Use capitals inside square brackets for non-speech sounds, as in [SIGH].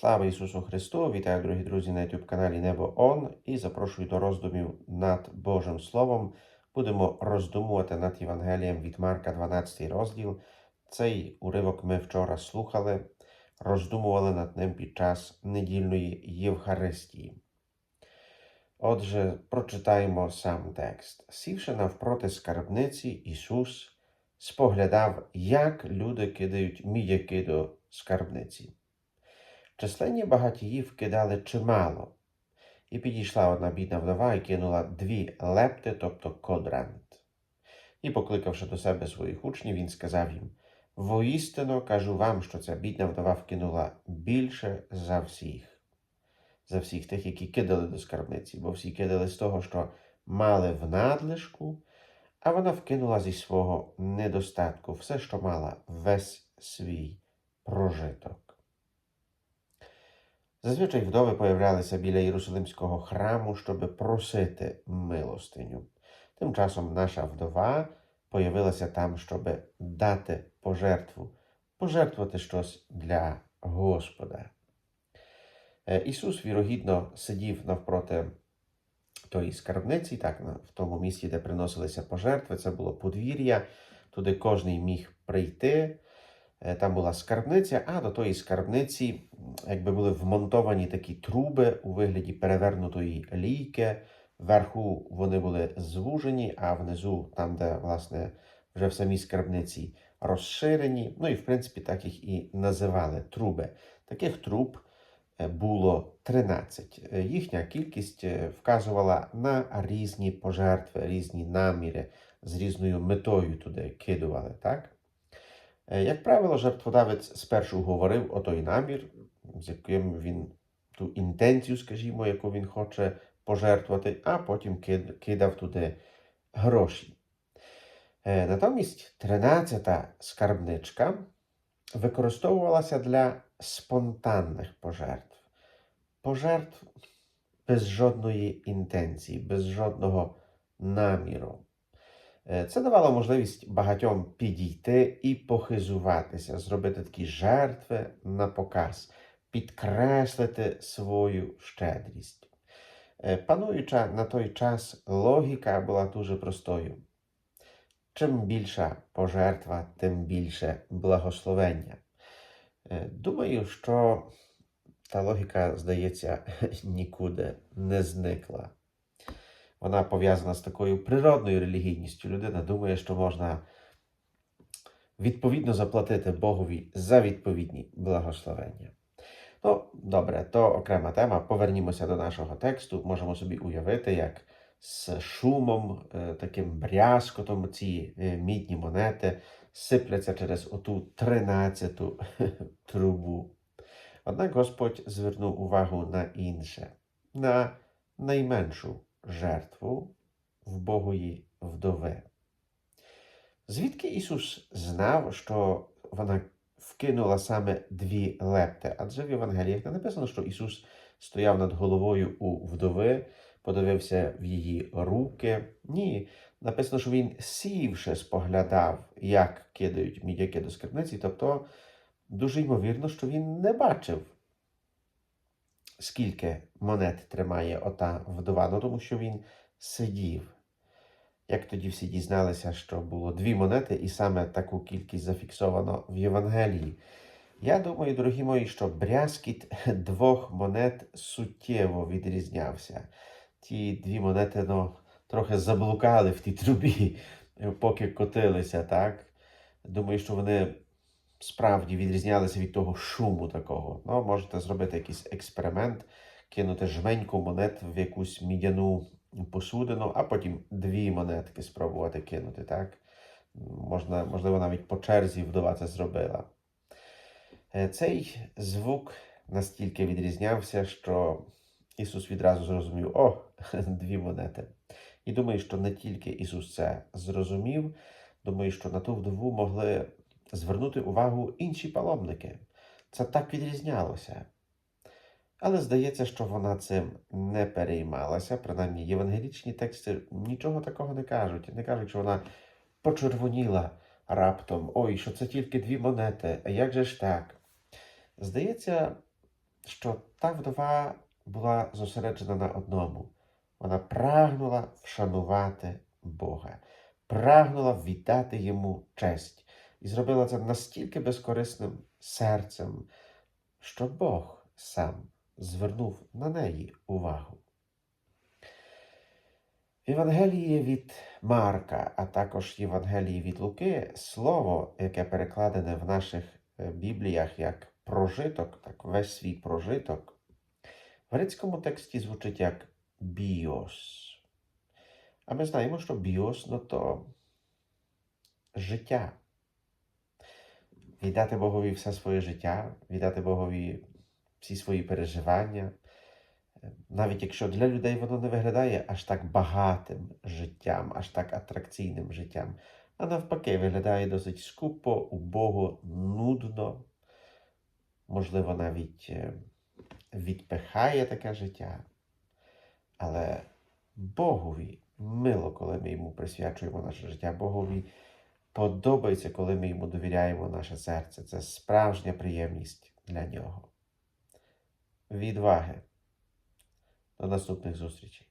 Слава Ісусу Христу! Вітаю, дорогі друзі, на youtube каналі Небо Он і запрошую до роздумів над Божим Словом. Будемо роздумувати над Євангелієм від Марка, 12 розділ. Цей уривок ми вчора слухали, роздумували над ним під час недільної Євхаристії. Отже, прочитаємо сам текст. Сівши навпроти скарбниці, Ісус споглядав, як люди кидають мідяки до скарбниці. Численні багатії вкидали чимало, і підійшла одна бідна вдова і кинула дві лепти, тобто кодрант. І, покликавши до себе своїх учнів, він сказав їм: Воістину кажу вам, що ця бідна вдова вкинула більше за всіх, за всіх тих, які кидали до скарбниці, бо всі кидали з того, що мали в надлишку, а вона вкинула зі свого недостатку все, що мала весь свій прожиток. Зазвичай вдови появлялися біля Єрусалимського храму, щоб просити милостиню. Тим часом наша вдова появилася там, щоб дати пожертву, пожертвувати щось для Господа. Е, Ісус, вірогідно, сидів навпроти тої скарбниці, так, в тому місці, де приносилися пожертви. Це було подвір'я, туди кожний міг прийти. Е, Там була скарбниця, а до тої скарбниці якби були вмонтовані такі труби у вигляді перевернутої лійки. Вверху вони були звужені, а внизу, там, де власне вже в самій скарбниці розширені. Ну і в принципі так їх і називали труби. Таких труб е, було 13. Е, Їхня кількість вказувала на різні пожертви, різні наміри з різною метою туди кидували. Так? Е, Як правило, жертводавець спершу говорив о той намір, з яким він ту інтенцію, скажімо, яку він хоче пожертвувати, а потім кидав туди гроші. Е, Натомість 13-та скарбничка використовувалася для спонтанних пожертв. Пожертв без жодної інтенції, без жодного наміру. Е, Це давало можливість багатьом підійти і похизуватися, зробити такі жертви на показ, підкреслити свою щедрість. Е, Пануюча на той час логіка була дуже простою. Чим більша пожертва, тим більше благословення. Е, Думаю, що та логіка, здається, [LAUGHS] нікуди не зникла. Вона пов'язана з такою природною релігійністю. Людина думає, що можна відповідно заплатити Богові за відповідні благословення. Ну, добре, то окрема тема. Повернімося до нашого тексту. Можемо собі уявити, як з шумом, е, таким брязкотом ці е, мідні монети сипляться через оту тринадцяту [LAUGHS] трубу. Однак Господь звернув увагу на інше, на найменшу жертву в Богої вдови. Звідки Ісус знав, що вона вкинула саме дві лепти? Адже в Євангеліях не написано, що Ісус стояв над головою у вдови, подивився в її руки. Ні, написано, що він сівши споглядав, як кидають мідяки до скарбниці, тобто дуже ймовірно, що він не бачив, скільки монет тримає ота вдова, ну тому що він сидів. Як тоді всі дізналися, що було дві монети, і саме таку кількість зафіксовано в Євангелії. Я думаю, дорогі мої, що брязкіт двох монет суттєво відрізнявся. Ті дві монети ну, трохи заблукали в тій трубі, поки котилися, так? Думаю, що вони справді відрізнялися від того шуму такого. Ну, можете зробити якийсь експеримент, кинути жменьку монет в якусь мідяну посудину, а потім дві монетки спробувати кинути, так? Можна, можливо, навіть по черзі вдова це зробила. Е, Цей звук настільки відрізнявся, що Ісус відразу зрозумів: о, [LAUGHS] дві монети. І думаю, що не тільки Ісус це зрозумів, думаю, що на ту вдову могли звернути увагу інші паломники. Це так відрізнялося. Але здається, що вона цим не переймалася. Принаймні, євангелічні тексти нічого такого не кажуть. Не кажуть, що вона почервоніла раптом. Ой, що це тільки дві монети. А як же ж так? Здається, що та вдова була зосереджена на одному. Вона прагнула вшанувати Бога, прагнула віддати йому честь і зробила це настільки безкорисним серцем, що Бог сам звернув на неї увагу. В Євангелії від Марка, а також Євангелії від Луки, слово, яке перекладене в наших е, бібліях як прожиток, так весь свій прожиток, в грецькому тексті звучить як біос. А ми знаємо, що біос ну то життя. Віддати Богові все своє життя, віддати Богові всі свої переживання. Навіть якщо для людей воно не виглядає аж так багатим життям, аж так атракційним життям, а навпаки, виглядає досить скупо, убого, нудно, можливо, навіть е, відпихає таке життя. Але Богові мило, коли ми йому присвячуємо наше життя. Богові подобається, коли ми йому довіряємо наше серце. Це справжня приємність для нього. Відваги! До наступних зустрічей!